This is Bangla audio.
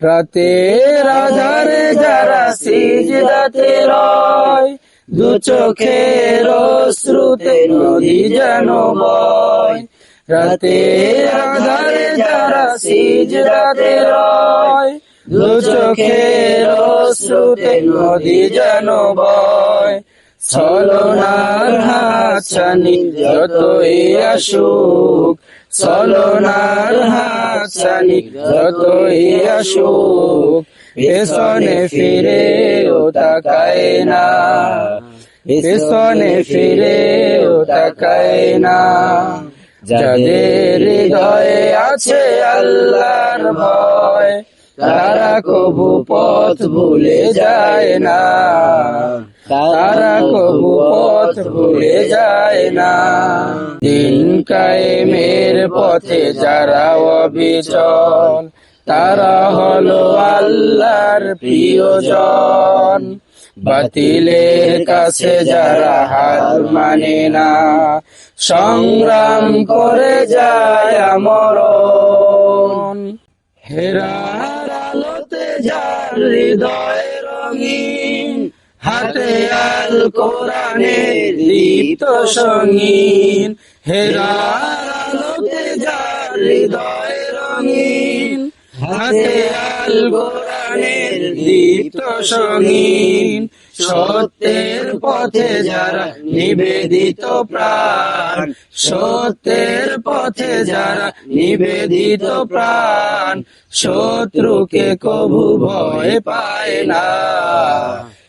রাতের আধারে যারা সিজদাতে রয়, দু চোখের শ্রুতে নদী যেন বয়। রাতের আধারে যারা সিজদাতে রয়, দু চোখের শ্রুতে নদী যেন বয়। ছলনার হাতছানি যতই আসুক ছলনার হাতছানি যতই আসুক, পেছনে ফিরে ও তাকায় না। পেছনে ফিরে ও তাকায় না। যাদের হৃদয়ে আছে আল্লাহর ভয়, তারা কবু পথ ভুলে যায় না। তারা কবু পথ ভুলে যায় না। দিন কায়েমের পথে যারা অবিচল তারা হলো আল্লাহর প্রিয়জন। বাতিলের কাছে যারা হার মানে না সংগ্রাম করে যায় আমরণ। হেরার আলোতে যার হৃদয় রঙিন হাতে আল কোরআনের দীপ্ত সঙ্গীন, হেরার যার হৃদয় রঙিন, হাতে আল কোরআনের দীপ্ত সঙ্গীন, সত্যের পথে যারা নিবেদিত প্রাণ, সত্যের পথে যারা নিবেদিত প্রাণ, শত্রুকে কবু ভয় পায় না।